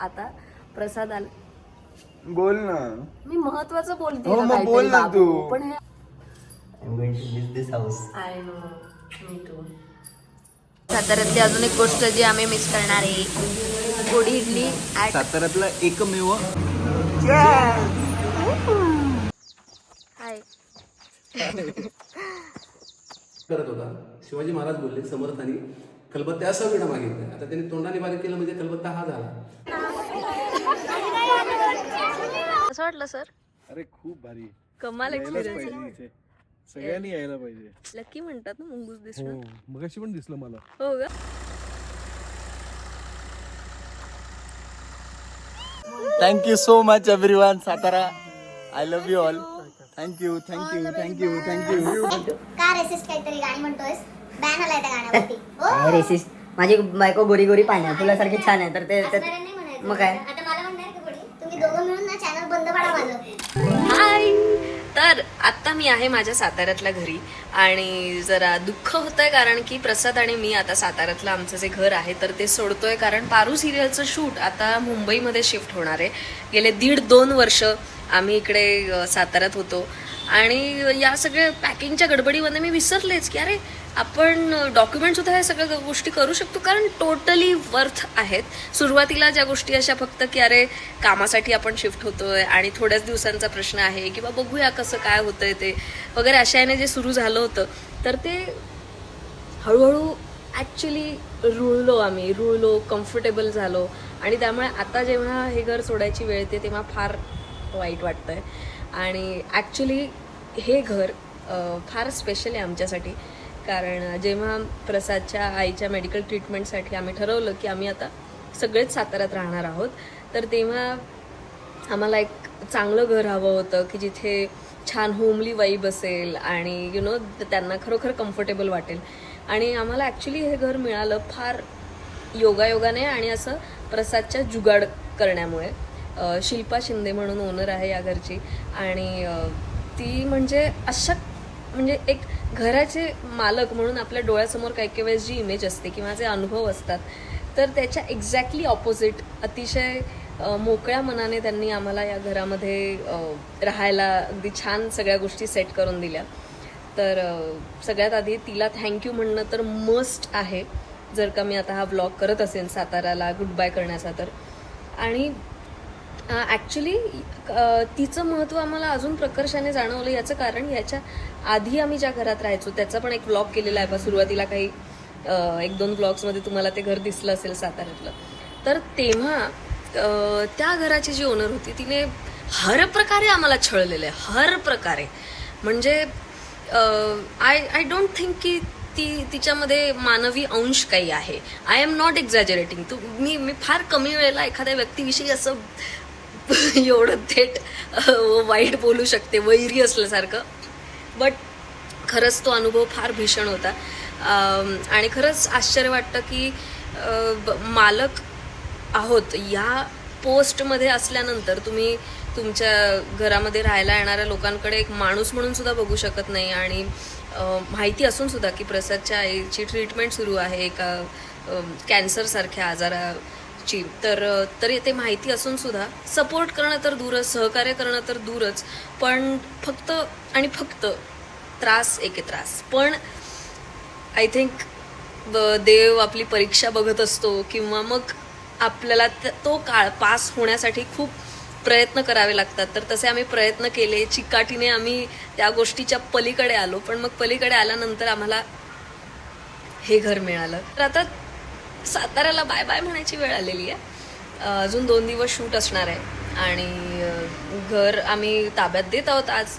आता प्रसाद आला. बोल ना. मी महत्वाचं बोलते हो, मग बोल ना. तू. पण हे I'm going to miss this house. I know me too साताऱ्यातली अजून एक गोष्ट जी आम्ही मिस करणार आहे. गोडी इडली ॲट साताऱ्यातला एकमेव हाय करत होता. शिवाजी महाराज बोलले समर्थांनी कलबत्त्या असं विणा मागितलं. आता त्यांनी तोंडाने बारीक केलं म्हणजे कलबत्ता हा झाला. कसं वाटलं सर? अरे खूप भारी. कमाल एक्सपिरियन्स सगळ्यांनी यायला पाहिजे. लकी म्हणतात ना मुंगूस दिसणं. हो मगाशी पण दिसलं मला. हो का? Thank you so much everyone Satara I love you all thank you thank you thank you thank you का रेसिस्ट काहीतरी गाणी म्हणतोयस? बॅन आलाय त्या गाण्यावरती. हो. रेसिस्ट माझी बायको गोरी गोरी तुला सारखी छान आहे तर ते ते- असणाऱ्यांना नाही म्हणायचं. मग काय? आता मला म्हणणार का कोणी तुम्ही दोघं मिळून ना चॅनल बंद पाडा माझं. हाय तर आत्ता मी आहे माझ्या साताऱ्यातल्या घरी आणि जरा दुःख होतंय कारण की प्रसाद आणि मी आता साताऱ्यातलं आमचं जे घर आहे तर ते सोडतोय कारण पारू सिरियलचं शूट आता मुंबईमध्ये शिफ्ट होणार आहे. गेले दीड दोन वर्ष आम्ही इकडे अ, साताऱ्यात होतो. आणि या सगळ्या पॅकिंगच्या गडबडीमध्ये मी विसरलेच की अरे आपण डॉक्युमेंट सुद्धा सगळ्या गोष्टी करू शकतो कारण टोटली वर्थ आहेत. सुरुवातीला ज्या गोष्टी अशा फक्त की अरे कामासाठी आपण शिफ्ट होतोय आणि थोड्याच दिवसांचा प्रश्न आहे किंवा बघूया कसं काय होतंय ते वगैरे अशा याने जे सुरू झालं होतं तर ते हळूहळू ॲक्च्युली रुळलो आम्ही रुळलो कम्फर्टेबल झालो. आणि त्यामुळे आता जेव्हा हे घर सोडायची वेळ येते तेव्हा फार वाईट वाटतंय. आणि ॲक्च्युली हे घर फार स्पेशल आहे आमच्यासाठी. कारण जेव्हा प्रसादच्या आईच्या मेडिकल ट्रीटमेंटसाठी आम्ही ठरवलं की आम्ही आता सगळेच साताऱ्यात राहणार आहोत तर तेव्हा आम्हाला एक चांगलं घर हवं होतं की जिथे छान होमली वाईब असेल आणि यु नो त्यांना खरोखर कम्फर्टेबल वाटेल. आणि आम्हाला ॲक्च्युली हे घर मिळालं फार योगायोगाने आणि असं प्रसादच्या जुगाड करण्यामुळे. शिल्पा शिंदे म्हणून ओनर आहे या घरची आणि ती म्हणजे अशा म्हणजे एक घराचे मालक म्हणून आपल्या डोळ्यासमोर काही काही वेळेस जी इमेज असते किंवा जे अनुभव असतात तर त्याच्या एक्झॅक्टली ऑपोजिट अतिशय मोकळ्या मनाने त्यांनी आम्हाला या घरामध्ये राहायला अगदी छान सगळ्या गोष्टी सेट करून दिल्या. तर सगळ्यात आधी तिला थँक्यू म्हणणं तर मस्ट आहे. जर का मी आता हा ब्लॉग करत असेल साताऱ्याला गुड बाय करण्याचा तर. आणि ॲक्च्युली तिचं महत्त्व आम्हाला अजून प्रकर्षाने जाणवलं याचं कारण याच्या आधी आम्ही ज्या घरात राहायचो त्याचा पण एक ब्लॉग केलेला आहे बा सुरुवातीला काही एक दोन ब्लॉग्समध्ये तुम्हाला ते घर दिसलं असेल साताऱ्यातलं. तर तेव्हा त्या घराची जी ओनर होती तिने हर प्रकारे आम्हाला छळलेलं आहे हर प्रकारे. म्हणजे आय आय डोंट थिंक की ती तिच्यामध्ये मानवी अंश काही आहे. आय एम नॉट एक्झॅजरेटिंग तू मी मी फार कमी वेळेला एखाद्या व्यक्तीविषयी असं एवढं थेट वाईट बोलू शकते वैरी असल्यासारखं. बट खरंच तो अनुभव फार भीषण होता. आणि खरंच आश्चर्य वाटतं की ब- मालक आहोत. या पोस्टमध्ये असल्यानंतर तुम्ही तुमच्या घरामध्ये राहायला येणाऱ्या लोकांकडे एक माणूस म्हणून सुद्धा बघू शकत नाही. आणि माहिती असून सुद्धा की प्रसादच्या आईची ट्रीटमेंट सुरू आहे. एका कॅन्सरसारख्या आजारा ची तर तरी ते माहिती असून सुद्धा सपोर्ट करणं तर दूरच सहकार्य करणं तर दूरच पण फक्त आणि फक्त त्रास एके त्रास. पण आय थिंक देव आपली परीक्षा बघत असतो किंवा मग आपल्याला तो काळ पास होण्यासाठी खूप प्रयत्न करावे लागतात. तर तसे आम्ही प्रयत्न केले चिकाटीने आम्ही त्या गोष्टीच्या पलीकडे आलो पण मग पलीकडे आल्यानंतर आम्हाला हे घर मिळालं. तर आता साताऱ्याला बाय बाय म्हणायची वेळ आलेली आहे. अजून दोन दिवस शूट असणार आहे. आणि घर आम्ही ताब्यात देत आहोत आज.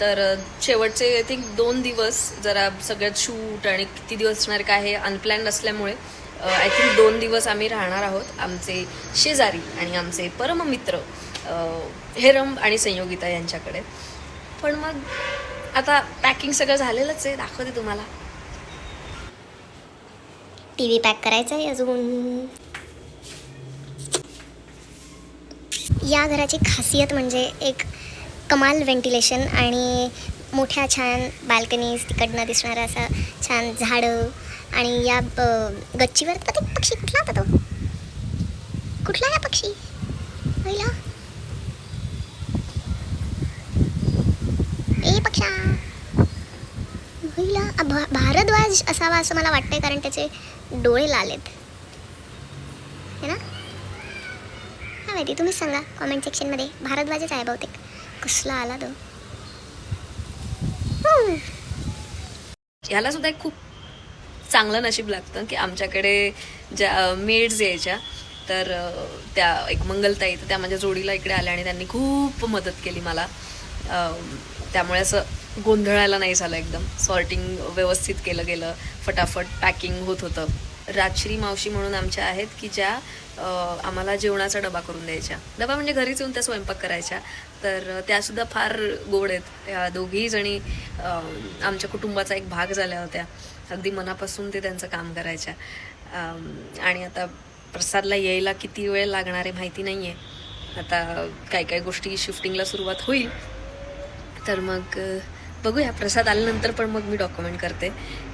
तर शेवटचे आय थिंक दोन दिवस जरा सगळ्यात शूट आणि किती दिवस असणार काय हे अनप्लॅन्ड असल्यामुळे आय थिंक दोन दिवस आम्ही राहणार आहोत. आमचे शेजारी आणि आमचे परममित्र हेरम आणि संयोगिता यांच्याकडे. पण मग आता पॅकिंग सगळं झालेलंच आहे. दाखवते तुम्हाला. टी व्ही पॅक करायचा आहे अजून. या घराची खासियत म्हणजे एक कमाल व्हेंटिलेशन आणि मोठ्या छान बाल्कनीज तिकडनं दिसणारं असं छान झाडं आणि या अ, गच्चीवर पक्षी कुठला होता तो? कुठला या पक्षी? पहिला? ए पक्षा! पहिला? भारद्वाज असावा असं मला वाटतंय कारण त्याचे डोळे लाल आहेत है ना? काय माहिती तुम्हीच सांगा कॉमेंट सेक्शनमध्ये भारद्वाजच आहे बहुतेक. कसला आला तो? ह्याला सुद्धा एक खूप चांगलं नशीब लागतं की आमच्याकडे ज्या मेड्स यायच्या तर त्या एक मंगलताई तर त्या माझ्या जोडीला इकडे आल्या आणि त्यांनी खूप मदत केली मला. त्यामुळे असं गोंधळायला नाही झालं एकदम. सॉर्टिंग व्यवस्थित केलं गेलं. फटाफट पॅकिंग होत होतं. राजश्री मावशी म्हणून आमच्या आहेत की ज्या आम्हाला जेवणाचा डबा करून द्यायच्या. डबा म्हणजे घरीच येऊन त्या स्वयंपाक करायच्या. तर त्यासुद्धा फार गोड आहेत. या दोघीही जणी आमच्या कुटुंबाचा एक भाग झाल्या होत्या. अगदी मनापासून ते त्यांचं काम करायच्या. आणि आता प्रसादला यायला किती वेळ लागणार आहे माहिती नाही आहे आता काही काही गोष्टी शिफ्टिंगला सुरुवात होईल. तर मग बघूया प्रसाद आल्यानंतर पण मग मी डॉक्युमेंट करते.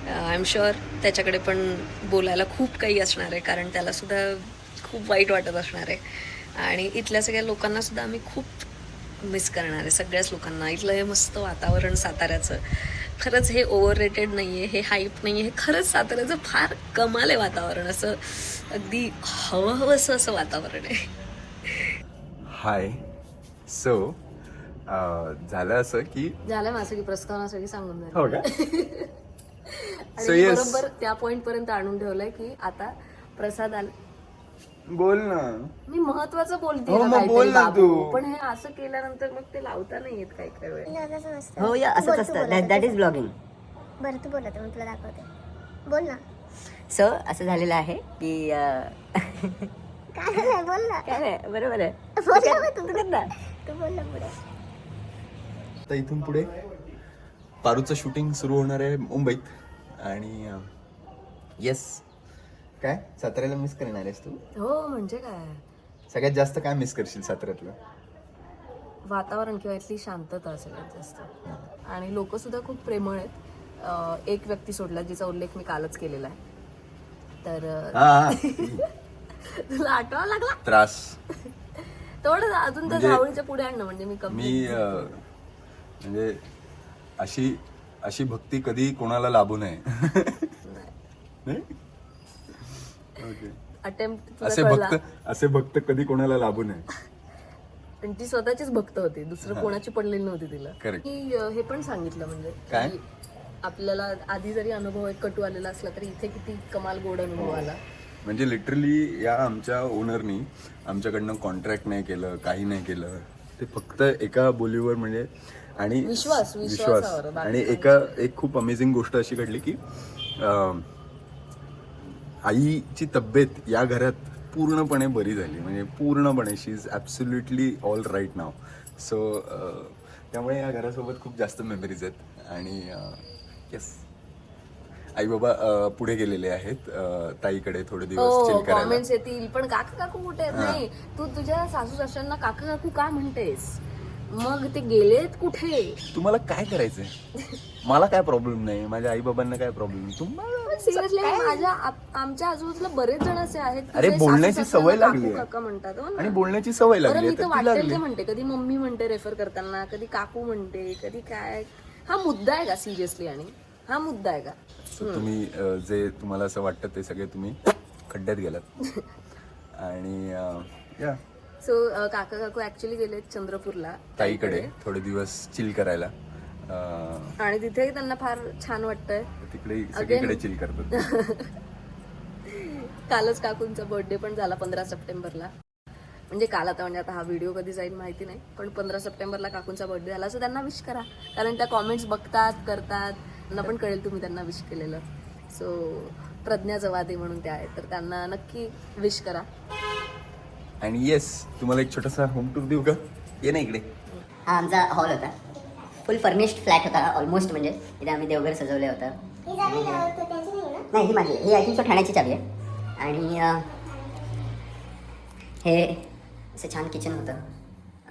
आय एम शुअर त्याच्याकडे पण बोलायला खूप काही असणार आहे कारण त्यालासुद्धा खूप वाईट वाटत असणार आहे. आणि इथल्या सगळ्या लोकांनासुद्धा आम्ही खूप मिस करणार आहे सगळ्याच लोकांना. इथलं हे मस्त वातावरण साताऱ्याचं. खरंच हे ओव्हर रेटेड नाही आहे हे हाईप नाही आहे हे खरंच साताऱ्याचं फार कमाल आहे वातावरण. असं अगदी हवं हवंसं असं वातावरण आहे. हाय सो झालं असं की झालं माझं की प्रस्तावनासाठी सांगून झालं. हो का? So, yes. बरोबर त्या पॉइंट पर्यंत आणून ठेवलंय की आता प्रसाद आला. बोल ना. मी महत्वाचं बोलते हो, ना मग बोल ना. तू. पण हे असं केल्यानंतर मग ते लावता नाही येत काही काही वेळ नाही, तसं नसतं. हो या तू असंच बोल, तू असतं. बोल दॅट इज ब्लॉगिंग बरं तू बोलत मी तुला दाखवते. बोल ना. सो असं झालेलं आहे की अं, काय बोल ना. काय नाही बरोबर आहे. बोल ना मग तू तू कर ना. तू बोल ना पुढे. आता इथून पुढे पारूचं शूटिंग सुरू होणार आहे मुंबईत. आणि येस काय? साताऱ्याला मिस करणार आहेस तू? हो म्हणजे काय? सगळ्यात जास्त काय मिस करशील साताऱ्यातलं? वातावरण किंवा इथली शांतता सगळ्यात जास्त. आणि लोक सुद्धा खूप प्रेमळ आहेत. एक व्यक्ती सोडला जिचा उल्लेख मी कालच केलेला आहे. तर तुला आठवा लागला? त्रास. तेवढं अजून त्या म्हणजे- जावळीच्या पुढे आणणं म्हणजे मी कमी म्हणजे अशी अशी भक्ती कधी कोणाला लाभू नये नाही? Okay. अटेम्प्ट असे भक्त असे भक्त कधी कोणाला लाभू नये आणि ती स्वतःचीच भक्त होती दुसरं कोणाची पडलेली नव्हती तिला Correct. की अं, हे पण सांगितलं म्हणजे काय? की आपल्याला आधी जरी अनुभव एक कटू आलेला असला तरी इथे किती कमाल गोड अनुभव आला म्हणजे लिटरली या आमच्या ओनरनी आमच्याकडनं कॉन्ट्रॅक्ट नाही केलं काही नाही केलं ते फक्त एका बोलीवर म्हणजे आणि विश्वास, विश्वासावर, बाकी आणि एका एक खूप अमेझिंग गोष्ट अशी घडली की आईची तब्येत या घरात पूर्णपणे बरी झाली. म्हणजे पूर्णपणे she is absolutely all right now so त्यामुळे या घरासोबत खूप जास्त मेमरीज आहेत. आणि येस आई बाबा पुढे गेलेले आहेत. ताईकडे थोडे दिवस हो चिल करायला. येतील. पण काका काकू कुठे आहेत? नाही तू तुझ्या सासू सासऱ्यांना काका काकू का म्हणतेस? मग ते गेलेत कुठे? तुम्हाला काय करायचंय? मला काय प्रॉब्लेम नाही माझ्या आई बाबांना काय प्रॉब्लेम तुम्हाला सिरियसली माझ्या आप- आमच्या आजूबाजूला बरेच जण असे आहेत की अरे, जे बोलण्याची सासू-सासऱ्यांना सवय लागली काकू आहे. काका म्हणतात हो ना. आणि बोलण्याची सवय बरं लागली मी आहे, तर तर ती वाटेल लागली ते म्हणते कधी मम्मी म्हणते रेफर करताना कधी काकू म्हणते कधी काय? हा मुद्दा आहे का सिरियसली आणि? हा मुद्दा आहे का? So तुम्ही अं, जे तुम्हाला असं वाटतं ते सगळे तुम्ही खड्ड्यात गेलात. आणि या. सो काका काकू ऍक्च्युली गेलेत चंद्रपूरला. ताईकडे थोडे दिवस चिल करायला. अं, आणि तिथेही त्यांना फार छान वाटतंय. तिकडे सगळीकडे चिल करतात. कालच काकूंचा बर्थडे पण झाला पंधरा सप्टेंबरला. म्हणजे काल आता म्हणजे आता हा व्हिडिओ कधी जाईल माहिती नाही पण पंधरा सप्टेंबरला काकूंचा बर्थडे झाला. सो त्यांना विश करा. कारण त्या कॉमेंट्स बघतात करतात. त्यांना पण कळेल तुम्ही त्यांना विश केलेलं. सो प्रज्ञा जवादे म्हणून त्या आहेत. तर त्यांना नक्की विश करा. आणि येस तुम्हाला एक छोटासा होम टूर देऊ का? ये ना इकडे. हा आमचा हॉल होता. फुल फर्निश्ड फ्लॅट होता ऑलमोस्ट म्हणजे. इथे आम्ही देवघर सजवलं होतं. नाही ही माझी ही आय थिंक ठाण्याची चावी आहे. आणि हे असं छान किचन होतं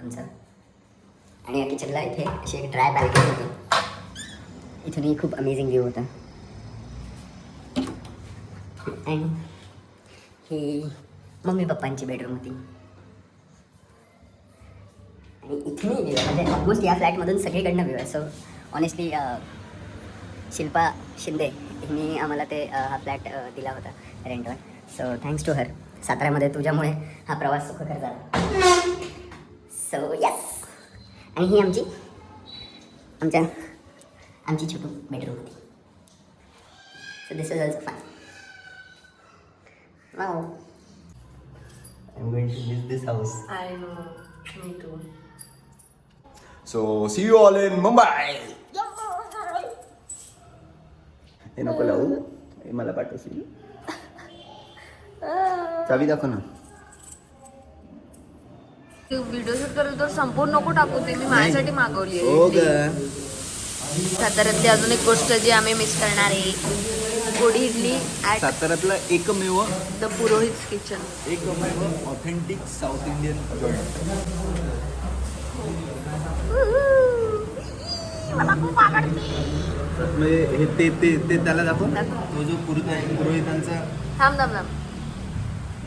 आमचं. आणि या किचनला इथे अशी एक ड्राय बॅल्कनी होती. इथूनही खूप अमेझिंग व्ह्यू होता. आणि ही मम्मी पप्पांची बेडरूम होती. आणि इथून म्हणजे, म्हणजे ऑलमोस्ट या फ्लॅटमधून सगळीकडनं व्ह्यू आहे. सो ऑनेस्टली शिल्पा शिंदे हिनी आम्हाला ते हा फ्लॅट दिला होता रेंटवर सो थँक्स टू हर साताऱ्यामध्ये तुझ्यामुळे हा प्रवास सुखकर झाला. सो यस आणि ही आमची आमच्या आमची छोटू बेडरूम होती. So this is also fine wow I'm going to miss this house. I know me too so see you all in Mumbai हे नको लावू हे मला पाठवशील चावी दाखव ना. व्हिडिओ शूट करेल तर संपूर्ण नको टाकू ते. मी माझ्यासाठी मागवली हो साताऱ्यातली अजून एक गोष्ट जी आम्ही मिस करणार आहे. गोडी इडली ॲट साताऱ्यातला एकमेव द पुरोहित किचन एकमेव ऑथेंटिक साऊथ इंडियन जॉईंट म्हणजे हे ते ते ते त्याला दाखव. तो जो पुरोहित पुरोहितांचा. थांब थांब थांब.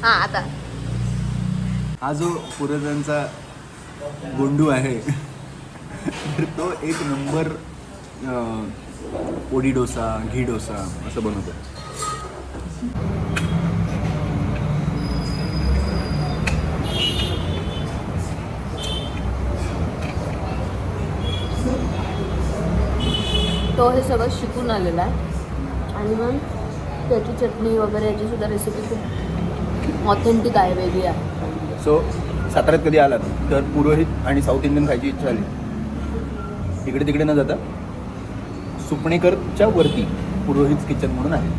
हा आता. हा जो पुरोहितांचा गोंडू आहे तर तो एक नंबर अं, पोडी डोसा घी डोसा असं बनवतो. तो हे सगळं शिकून आलेला आहे. आणि मग त्याची चटणी वगैरे याची सुद्धा रेसिपी खूप ऑथेंटिक आहे वेगळी आहे. सो साताऱ्यात कधी आलात? तर पुरोहित आणि साऊथ इंडियन खायची इच्छा झाली इकडे तिकडे न जाता? सुपणेकरच्या वरती पुरोहित किचन म्हणून आहे.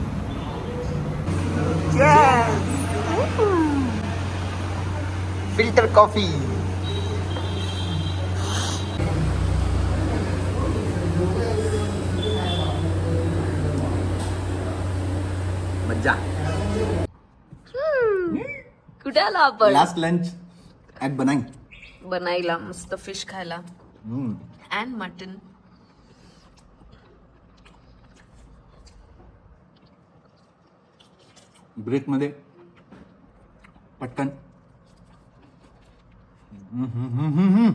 फिल्टर कॉफी मज्जा. कुठे आलो आपण? लास्ट लंच ॲट बनाई बनाईला मस्त फिश खायला. अँड मटन ब्रेकमध्ये पटकन हम्म, हम्म, हम्म, हम्म, हम्म.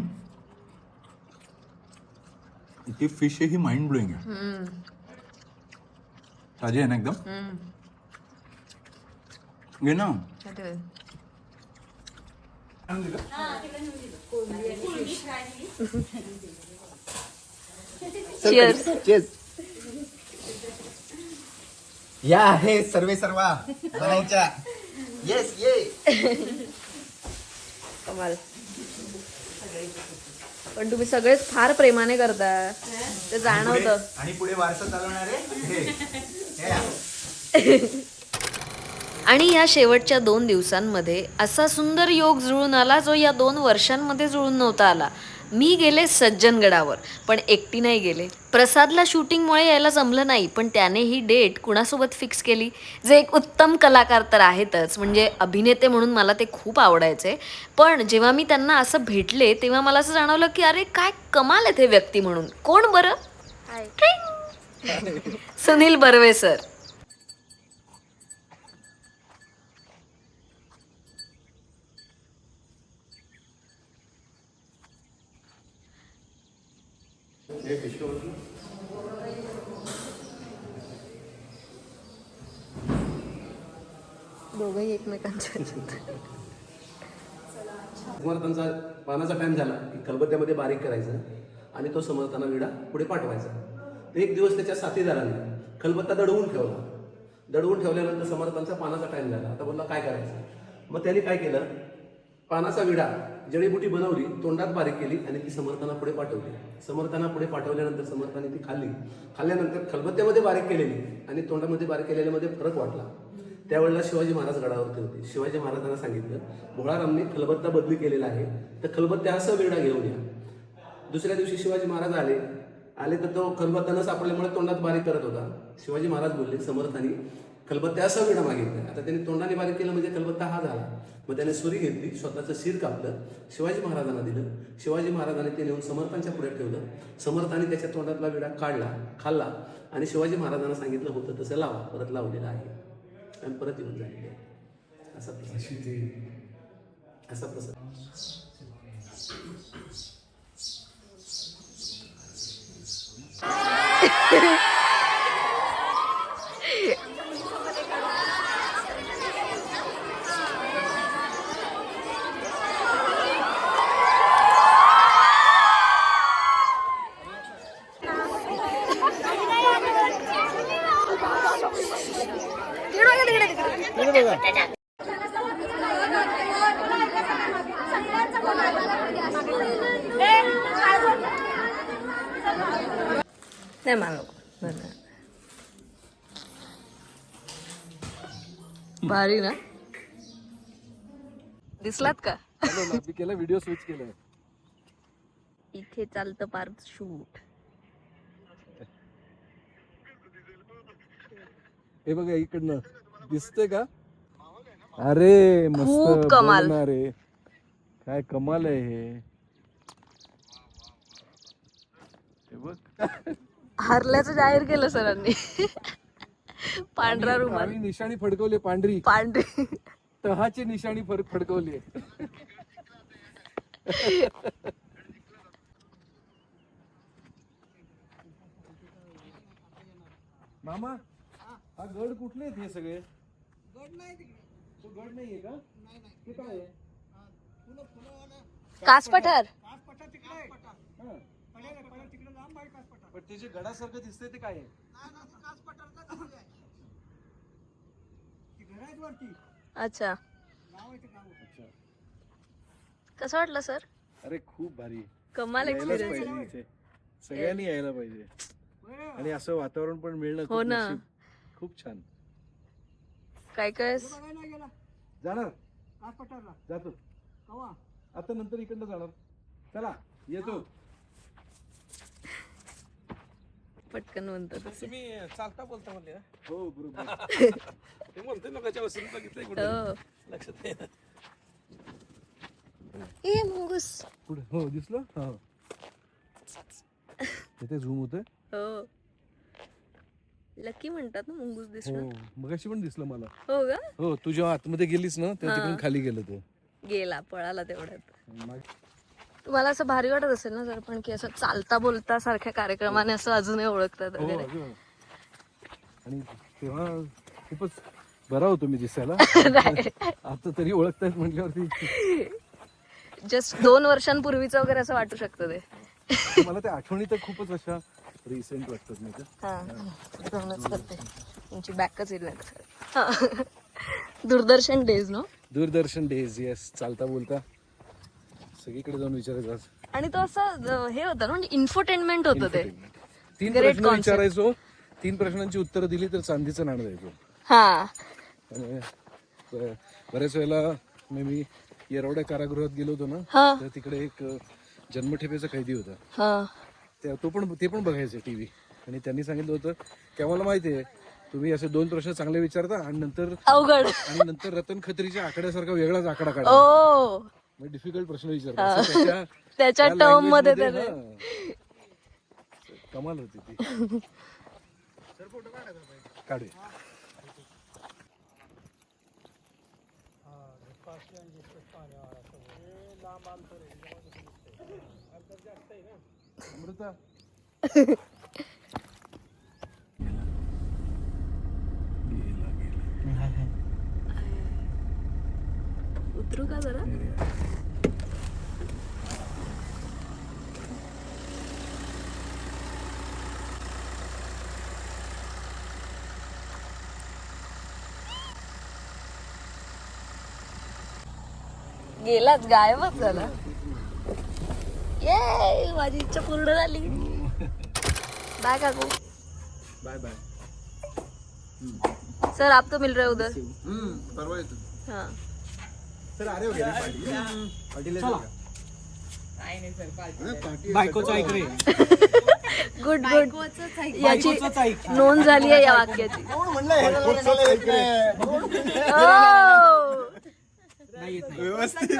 ती फ़िश ही माइंड ब्लोईंग आहे ताजी आहे ना एकदम घे ना Cheers. Cheers. या आहे सर्वे सर्वा बनायच्या येस ये कमाल. पण तुम्ही सगळेच फार प्रेमाने करता ते जाणवतं आणि पुढे वारसा चालवणारे हे. हे या. आणि या शेवटच्या दोन दिवसांमध्ये असा सुंदर योग जुळून आला जो या दोन वर्षांमध्ये जुळून नव्हता आला. मी गेले सज्जनगडावर पण एकटी नाही गेले. प्रसादला शूटिंगमुळे यायला जमलं नाही पण त्याने ही डेट कुणासोबत फिक्स केली? जे एक उत्तम कलाकार तर आहेतच म्हणजे अभिनेते म्हणून मला ते खूप आवडायचे. पण जेव्हा मी त्यांना असं भेटले तेव्हा मला असं जाणवलं की अरे काय कमाल आहे ते व्यक्ती म्हणून. कोण बरं! सुनील बर्वे सर. दोघंही एकमेकांच्या समर्थांचा पानाचा टाइम झाला. की खलबत्त्यामध्ये बारीक करायचं आणि तो समर्थांना विडा पुढे पाठवायचा. एक दिवस त्याच्या साथीदाराने खलबत्ता दडवून ठेवला. दडवून ठेवल्यानंतर समर्थांचा पानाचा टाइम झाला. आता बोलला काय करायचं? मग त्याने काय केलं? पानाचा विडा जडीबुटी बनवली तोंडात बारीक केली आणि ती समर्थांना पुढे पाठवली. समर्थांना पुढे पाठवल्यानंतर समर्थाने ती खाल्ली. खाल्ल्यानंतर खलबत्त्यामध्ये बारीक केलेली आणि तोंडामध्ये बारीक केलेल्यामध्ये फरक वाटला. त्यावेळेला शिवाजी महाराज गडावरती होते. शिवाजी महाराजांना सांगितलं भोळारामने खलबत्ता बदली केलेला आहे. तर खलबत्त्या असं वेडा घेऊन या. दुसऱ्या दिवशी शिवाजी महाराज आले. आले तर तो खलबत्ता न सापडल्यामुळे तोंडात बारीक करत होता. शिवाजी महाराज बोलले समर्थाने खलबत्त्या असं विडा मागितलं. आता त्यांनी तोंडाने बारीक केलं म्हणजे खलबत्ता हा झाला. मग त्याने सुरी घेतली स्वतःचं शिर कापलं शिवाजी महाराजांना दिलं. शिवाजी महाराजांनी ते नेऊन समर्थांच्या पुढे ठेवलं. समर्थाने त्याच्या तोंडातला विडा काढला खाल्ला आणि शिवाजी महाराजांना सांगितलं होतं तसं लावा परत लावलेलं आहे. आणि परत येऊन झालेले आहे असा प्रसंग. असा प्रसंग. 이러다가 नाही मला नको. भारी ना दिसलात का केला व्हिडिओ स्विच केलाय इथे चालतं पार्थ शूट हे बघा इकडनं दिसतंय का अरे मस्त खूप कमाल. ना रे काय कमाल आहे हे हे बघ हरल्याचं जाहीर केलं सरांनी. पांढरा रुमाल. आम्ही निशाणी फडकवली पांढरी. पांढरी. तहाची निशाणी फड फडकवली. मामा हा गड कुठले आहेत हे सगळे? तो गड नाहीये का? ते काय आहे? कास पठार हा. पण ते जे गडासारखं दिसतंय ते काय आहे? अच्छा. अच्छा. कसं वाटलं सर? अरे खूप भारी. कमाल यायलाच एक्सपिरियन्स पाहिजे इथे. सगळ्यांनी यायला पाहिजे. आणि असं वातावरण पण मिळणं हो खूप ना. नशीब. खूप छान. काय काय? जाणार? जातो. आता नंतर इकडनं जाणार. चला येतो. पटकन म्हणतात तुम्ही चालता बोलता म्हणले हो बरोबर. ते म्हणते लोकांच्या वसून बघितलंय कुठे? हो. लक्षात नाही ए मुंगूस. कुठे? हो दिसलं? हो. तिथे झूम होत हो. लकी म्हणतात ना मुंगूस हो दिसणं मगाशी पण दिसलं मला. हो का? हो तू जेव्हा आतमध्ये गेलीस ना तेव्हा. तिकडून खाली गेलं ते. गेला पळाला तेवढ्यात. माग- तुम्हाला असं भारी वाटत असेल ना सर पण की असं चालता बोलता सारख्या कार्यक्रमाने असं अजूनही ओळखतात हो वगैरे. अगं. आणि तेव्हा खूपच बरा होतो मी दिसायला. आता तरी ओळखतायत म्हटल्यावरती जस्ट दोन वर्षांपूर्वीचं वगैरे असं वाटू शकतं ते. मला त्या आठवणी तर खूपच अशा रिसेंट वाटतात नाही का? हा. दोनच करते. तुमची बॅकच येईल नाही. तर. हा. Doordarshan days no Doordarshan days yes चालता बोलता. सगळीकडे जाऊन विचारायचं आज. आणि तो असं हे होतं ना म्हणजे इन्फोटेनमेंट होतं ते. तीन Great प्रश्न concept. विचारायचो तीन प्रश्नांची उत्तरं दिली तर चांदीचं नाणं द्यायचो. हा. आणि ब- बऱ्याच वेळेला मी मी येरवड्या कारागृहात गेलो होतो ना हा. तर तिकडे एक अ, जन्मठेपेचा कैदी होता. हा. त्या तो पण ते पण बघायचे टीव्ही आणि त्यांनी सांगितलं होतं की आम्हाला माहिती आहे तुम्ही असे दोन प्रश्न चांगले विचारता आणि नंतर अवघड. आणि नंतर रतन खत्रीच्या आकड्यासारखा वेगळाच आकडा काढा. ओ. डिफिकल्ट प्रश्न विचारता. असं त्याच्या त्याच्या त्या टर्ममध्ये त्याने हा. कमाल होती ती. काढूया. अमृता उतरू का जरा गेलाच गायबच झाला. ये माझी इच्छा पूर्ण झाली. बाय काकू. बाय बाय सर आप तो मिल रहे हो उधर. परवा येतो. हाँ. सर अरे वगैरे पाटील बायकोचं ऐक रे. गुड गुड याची नोंद झाली आहे या वाक्याची. व्यवस्थित.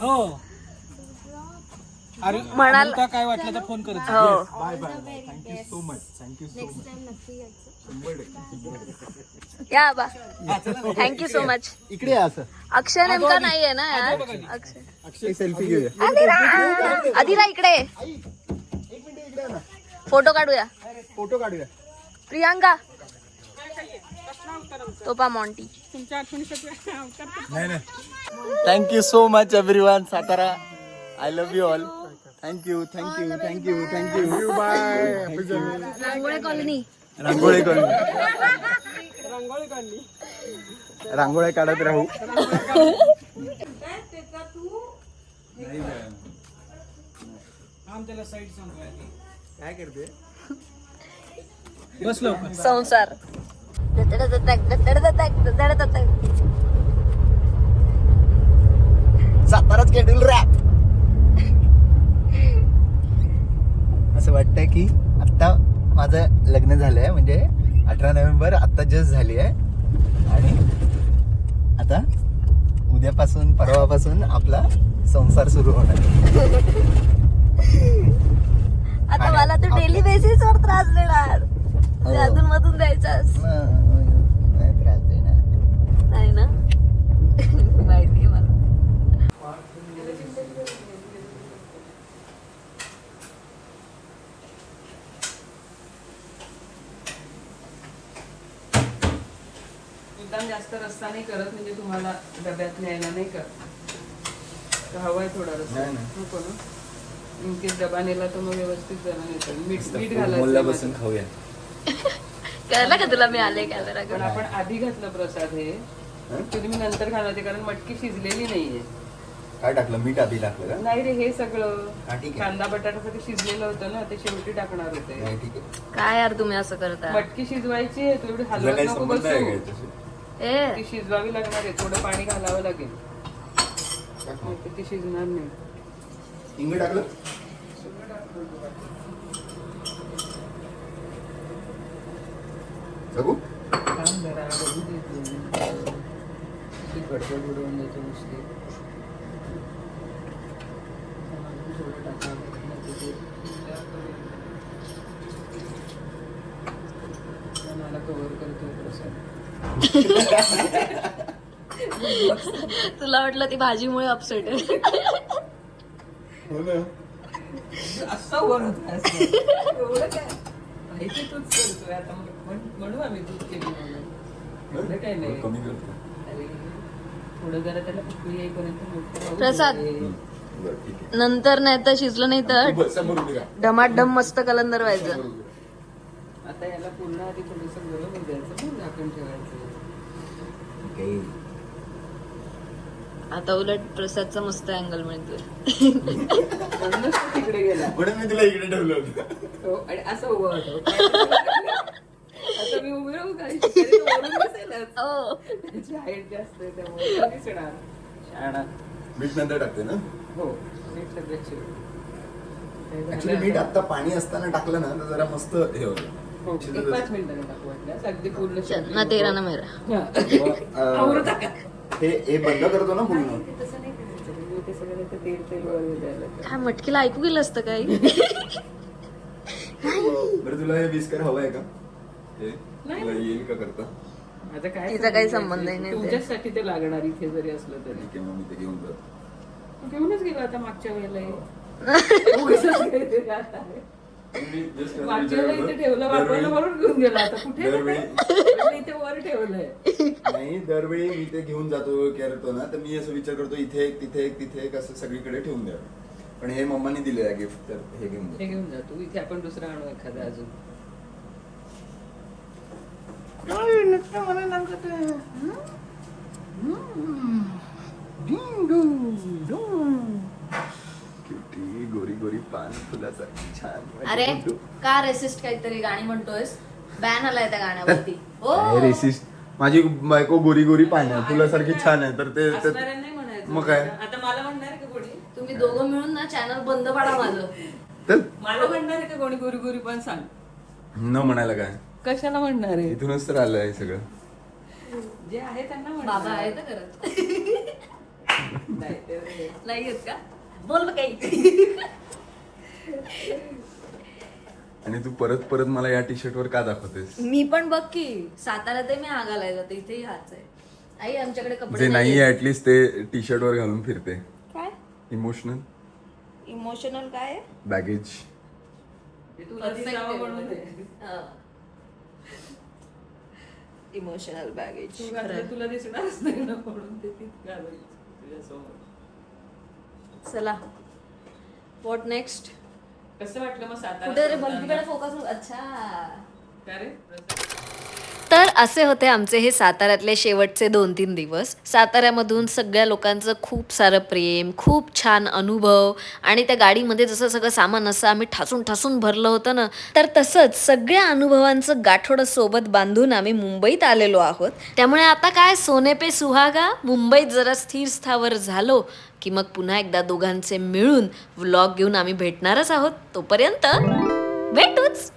हो अरे म्हणाल- अमृता काय वाटलं तर फोन करत जा. हो. Bye bye thank you so much thank you so much या बा. थँक्यू सो मच इकडे या असं. अक्षय नेमका नाहीये ना यार? अक्षय. सेल्फी घेऊया. आदिरा आदिरा इकडे. फोटो काढूया. फोटो काढूया. प्रियांका. तो पा Monty thank you so much everyone Satara I love you all thank you thank you thank you thank you bye Rangole colony rangoli करून रांगोळ्या काढत राहू. आम त्याला साईड सांगतोय काय करते बस लवकर संसार. साताराच केडूल रॅप असं वाटतंय की आत्ता माझं लग्न झालंय म्हणजे अठरा नोव्हेंबर आत्ता जस्ट झाली आहे आणि आता उद्यापासून परवापासून आपला संसार सुरू होणार आता मला तू डेली बेसिस वर त्रास देणार. हो. अधून मधून द्यायचास. नाही त्रास देणार. नाही ना? माहितीये मला. मुद्दाम जास्त रस्ता नाही करत म्हणजे तुम्हाला डब्यात न्यायला नाही का तर हवाय थोडा रस्ता. नको ना? इन केस डबा नेला तर मग व्यवस्थित जरा नेतो मीठ मीठ घालायचं माझं. खाऊया. कळलं का तुला मी आले कॅमेरा पण आपण आधी घातलं प्रसाद हे. ते तुम्ही नंतर ते कारण मटकी शिजलेली नाहीये. काय टाकलं? मीठ आधी टाकलं का? नाही रे हे सगळं. हा, ठीक आहे. कांदा बटाटा सगळं शिजलेलं होतं ना ते शेवटी टाकणार होते. नाही ठीक आहे. काय यार तुम्ही असं करता? मटकी शिजवायची आहे तू एवढी तुझा हलवत काही नको संबंध आहे का बसू याच्याशी? ए. ती शिजवावी लागणार आहे थोडं पाणी घालावं लागेल. नाही तर ती शिजणार नाही. हिंग टाकलं. बघू. मला तुला वाटलं ती भाजीमुळे अपसेट आहे. हो ना असं वरत एवढं काय माहिती तूच करतोय आता मग म्हण- म्हणू आम्ही दूध केली म्हणून एवढं काय नाही कमी करतो अरे थोडं जरा त्याला उकळी येईपर्यंत मोठं राहू दे. प्रसाद. बरं ठीक आहे नंतर नाही तर शिजलं नाही तर तू बस, समोर उभी राहा. ढमाढम मस्त कलंदर व्हायचं समोर उभी राहा. आता याला पूर्ण आधी थोडस गरम होऊ द्यायचं मग झाकण ठेवायचं. आता उलट प्रसादचा मस्त अँगल मिळतोय. तिकडे गेला. म्हणून मी तुला इकडे ठेवलं होतं. हो, आणि असं उभं होतं. आता मी उभी राहू का? शिकारी तो वरून दिसेलच. हो. त्याची हाईट जास्त आहे त्यामुळे तो दिसणार. शाणा. मीठ नंतर टाकते ना? हो. काय ऍक्च्युली झालं मीठ आता? पाणी असताना टाकलं ना तर जरा मस्त हे हो, होतं पाच. मिनिटांनी टाकू वाटल्यास अगदी पूर्ण चल ना तेरा ना. मेरा. हा. अं, हे हे बंद करतो ना पूर्ण ते काय मटकीला ऐकू गेलं असतं काही बरं तुला हे विस्कर हवंय का? हे. तुला येईल का करता? माझा काय तिचा काही संबंध नाही. ते. तुमच्यासाठी ते लागणार इथे जरी असलं तरी. ठीक आहे मग मी ते घेऊन जातो. तू घेऊनच गेला आता मागच्या वेळेला. हे. उगाचच आता मागच्या इथे ठेवलं म्हणून घेऊन गेला आता. कुठे? दरवेळी म्हटलं इथे वर ठेवलंय. नाही दरवेळी मी ते घेऊन जातो करतो ना. तर मी असं विचार करतो इथे एक तिथे एक तिथे एक असं सगळीकडे ठेवून द्यावं पण हे मम्मानी दिले आहे गिफ्ट तर हे घेऊन हे घेऊन जा तू. इथे आपण दुसरं आणू एखादा अजून. किती गोरी पान फुलाचा छान. अरे का रेसिस्ट काहीतरी गाणी म्हणतोयस? बॅन आलाय त्या गाण्यावरती. हो रेसिस्ट माझी बायको गोरी गोरी पान आहे फुलासारखी छान आहे तर ते नाही म्हणायचं. मग काय? आता मला म्हणणार आहे का कोणी? तुम्ही दोघं मिळून ना चॅनल बंद पाडा माझं. तर? मला म्हणणार आहे का कोणी गोरी गोरी पण सांग? न म्हणायला काय? कशाला म्हणणार आहे? इथूनच तर आलं आहे सगळं. जे आहे त्यांना बाबा आहे तर करत नाही, ते- नाही येत का? बोल बघ काही. आणि तू परत परत मला या टी शर्टवर का दाखवतेस? मी पण बघ की साताऱ्यात हा घालायचा तर इथेही हाच आहे. आई आमच्याकडे कपडे जे नाहीये. नाही ऍटलिस्ट ते टी शर्टवर घालून फिरते. काय? इमोशनल इमोशनल काय? आहे. बॅगेज. इमोशनल बॅगेज तू घातलं तुला दिसणारच नाही ना म्हणून ते तिथं घालायचं. तुझ्यासमोर चला. व्हॉट नेक्स्ट कसं वाटलं मग सातारा फोकस अच्छा. रे? तर असे होते आमचे हे साताऱ्यातले शेवटचे दोन तीन दिवस. साताऱ्यामधून सगळ्या लोकांचं खूप सारं प्रेम खूप छान अनुभव आणि त्या गाडीमध्ये जसं सगळं सामान असं आम्ही ठासून ठासून भरलं होतं ना तर तसंच सगळ्या अनुभवांचं गाठोडं सोबत बांधून आम्ही मुंबईत आलेलो आहोत. त्यामुळे आता काय? सोने पे सुहागा? मुंबईत जरा स्थिर स्थावर झालो. की मग पुन्हा एकदा दोघांचे मिळून व्लॉग घेऊन आम्ही भेटणारच आहोत तोपर्यंत भेटूच!